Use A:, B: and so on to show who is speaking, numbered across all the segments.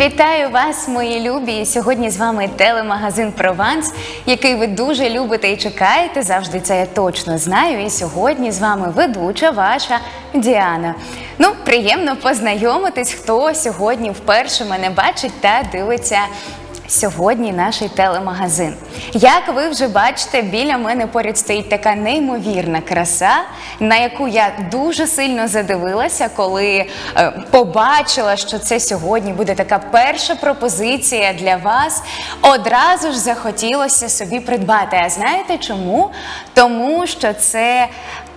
A: Вітаю вас, мої любі! Сьогодні з вами телемагазин Прованс, який ви дуже любите і чекаєте. Завжди це я точно знаю. І сьогодні з вами ведуча ваша Діана. Ну, приємно познайомитись, хто сьогодні вперше мене бачить та дивиться. Сьогодні наш телемагазин. Як ви вже бачите, біля мене поряд стоїть така неймовірна краса, на яку я дуже сильно задивилася, коли е, побачила, що це сьогодні буде така перша пропозиція для вас. Одразу ж захотілося собі придбати. А знаєте чому? Тому що це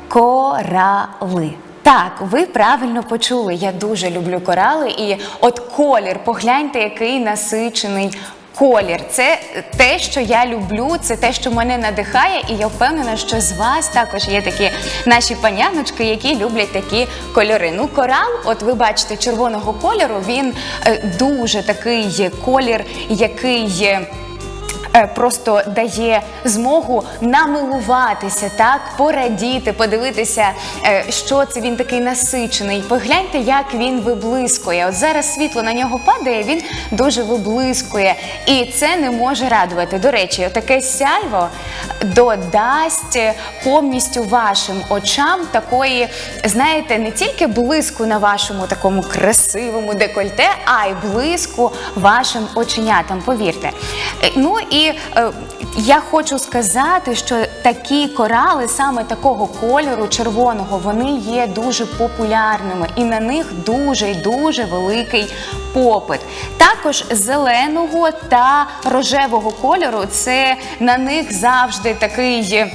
A: корали. Так, ви правильно почули. Я дуже люблю корали, і от колір, погляньте, який насичений. Колір це те, що я люблю, це те, що мене надихає, і я впевнена, що з вас також є такі наші паняночки, які люблять такі кольори. Ну, корал, от ви бачите, червоного кольору, він е, дуже такий колір, який. Е, Просто дає змогу намилуватися, так порадіти, подивитися, е, що це він такий насичений. Погляньте, як він виблискує. От зараз світло на нього падає, він дуже виблискує, і це не може радувати. До речі, таке сяйво додасть повністю вашим очам такої, знаєте, не тільки блиску на вашому такому красивому декольте, а й блиску вашим оченятам. Повірте. Е, Ну і е, я хочу сказати, що такі корали саме такого кольору червоного, вони є дуже популярними, і на них дуже й дуже великий попит. Також зеленого та рожевого кольору це на них завжди такий.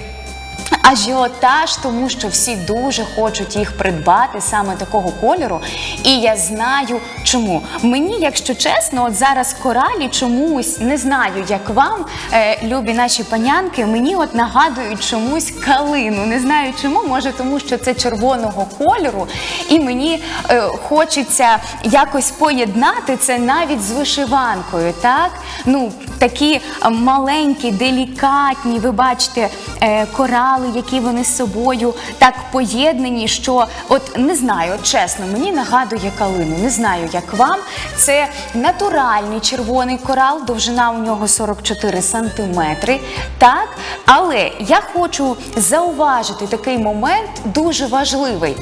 A: Ажіотаж, тому що всі дуже хочуть їх придбати саме такого кольору. І я знаю чому. Мені, якщо чесно, от зараз коралі чомусь не знаю, як вам, е, любі наші панянки, мені от нагадують чомусь калину. Не знаю чому, може, тому що це червоного кольору, і мені е, хочеться якось поєднати це навіть з вишиванкою. Так, ну такі маленькі, делікатні, ви бачите, е, корали, які вони з собою так поєднані, що от не знаю, от чесно, мені нагадує калину. Не знаю, як вам. Це натуральний червоний корал, довжина у нього 44 сантиметри. Так, але я хочу зауважити такий момент дуже важливий.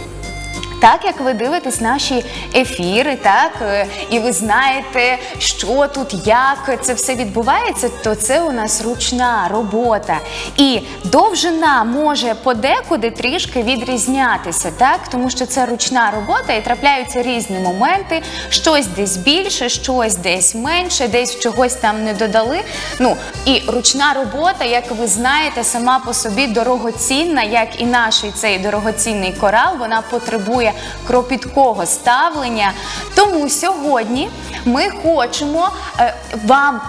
A: Так як ви дивитесь наші ефіри, так е, і ви знаєте, що тут, як це все відбувається, то це у нас ручна робота. І довжина може подекуди трішки відрізнятися, так тому що це ручна робота і трапляються різні моменти. Щось десь більше, щось десь менше, десь чогось там не додали. Ну і ручна робота, як ви знаєте, сама по собі дорогоцінна, як і наш цей дорогоцінний корал, вона потребує кропіткого ставлення. Тому сьогодні ми хочемо е, вам.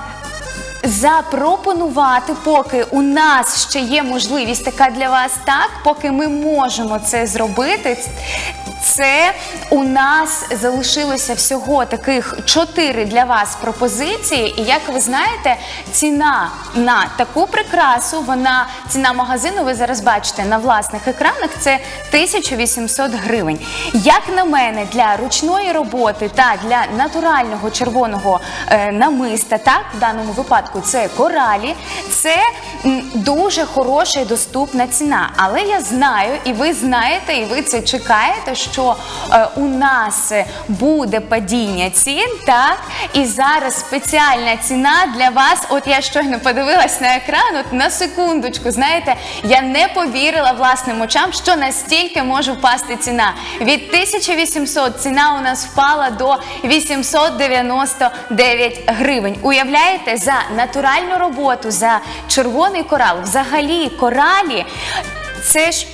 A: Запропонувати, поки у нас ще є можливість така для вас, так, поки ми можемо це зробити. Це у нас залишилося всього таких чотири для вас пропозиції. І як ви знаєте, ціна на таку прикрасу, вона ціна магазину, ви зараз бачите на власних екранах, це 1800 гривень. Як на мене, для ручної роботи та для натурального червоного е, намиста, так в даному випадку це коралі, це м, дуже хороша і доступна ціна. Але я знаю, і ви знаєте, і ви це чекаєте, що е, у нас буде падіння цін, так? І зараз спеціальна ціна для вас. От я щойно подивилась на екран, от на секундочку, знаєте, я не повірила власним очам, що настільки може впасти ціна. Від 1800 ціна у нас впала до 899 гривень. Уявляєте, за натуральну роботу, за червоний корал, взагалі коралі, це ж.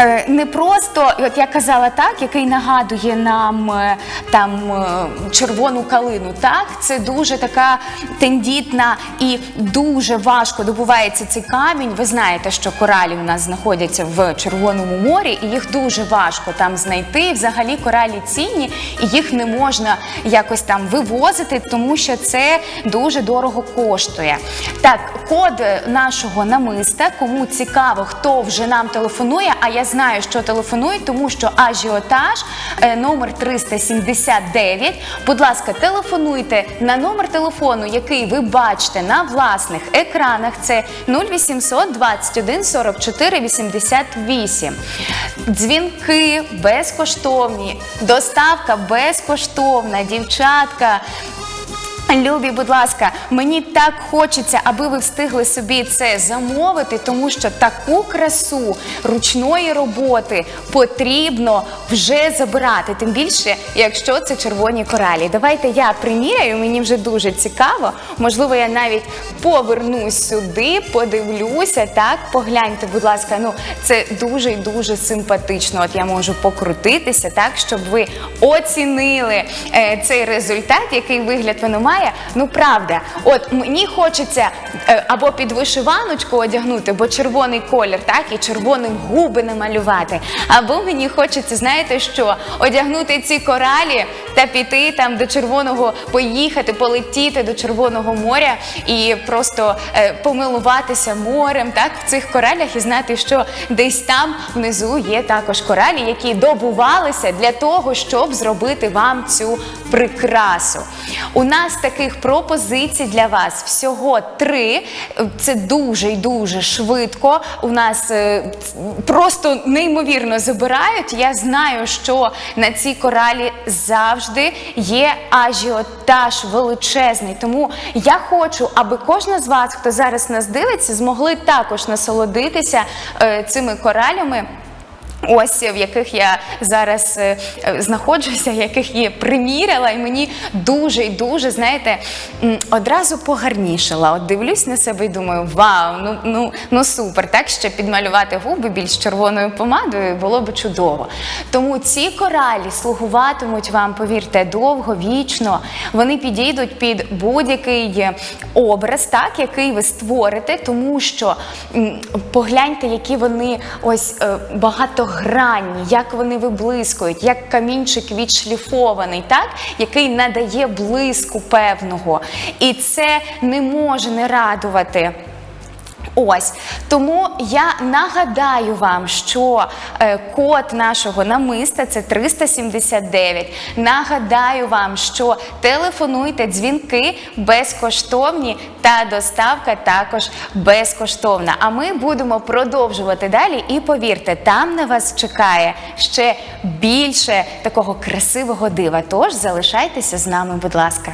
A: Е, Не просто, от я казала так, який нагадує нам е, там е, червону калину. Так, це дуже така тендітна і дуже важко добувається цей камінь. Ви знаєте, що коралі у нас знаходяться в Червоному морі, і їх дуже важко там знайти. Взагалі коралі цінні, і їх не можна якось там вивозити, тому що це дуже дорого коштує. Так, код нашого намиста, кому цікаво, хто вже нам телефонує. А я знаю, що телефонують, тому що ажіотаж е, номер 379. Будь ласка, телефонуйте на номер телефону, який ви бачите на власних екранах. Це 0800 21 44 88. Дзвінки безкоштовні, доставка безкоштовна, дівчатка. Любі, будь ласка, мені так хочеться, аби ви встигли собі це замовити, тому що таку красу ручної роботи потрібно вже забирати. Тим більше, якщо це червоні коралі. Давайте я приміряю, мені вже дуже цікаво. Можливо, я навіть повернусь сюди, подивлюся. Так, погляньте, будь ласка, ну це дуже і дуже симпатично. От я можу покрутитися, так, щоб ви оцінили е, цей результат, який вигляд воно має. Ну правда, от мені хочеться е, або під вишиваночку одягнути, бо червоний колір, так, і червоним губи намалювати. Або мені хочеться, знаєте що, одягнути ці коралі та піти там до червоного, поїхати, полетіти до Червоного моря і просто е, помилуватися морем, так, в цих коралях і знати, що десь там внизу є також коралі, які добувалися для того, щоб зробити вам цю прикрасу. У нас таких пропозицій для вас всього три. Це дуже і дуже швидко. У нас е, просто неймовірно забирають. Я знаю, що на цій коралі завжди є ажіотаж величезний. Тому я хочу, аби кожна з вас, хто зараз нас дивиться, змогли також насолодитися е, цими коралями. Ось в яких я зараз е, знаходжуся, яких я приміряла, і мені дуже і дуже, знаєте, одразу погарнішала. От дивлюсь на себе і думаю, вау, ну ну ну супер, так ще підмалювати губи більш червоною помадою було б чудово. Тому ці коралі слугуватимуть вам, повірте, довго, вічно. Вони підійдуть під будь-який образ, так який ви створите, тому що погляньте, які вони ось е, багатогранні, як вони виблискують, як камінчик відшліфований, так який надає блиску певного. І це не може не радувати. Ось тому я нагадаю вам, що е, код нашого намиста це 379. Нагадаю вам, що телефонуйте дзвінки безкоштовні та доставка також безкоштовна. А ми будемо продовжувати далі. І повірте, там на вас чекає ще більше такого красивого дива. Тож залишайтеся з нами, будь ласка.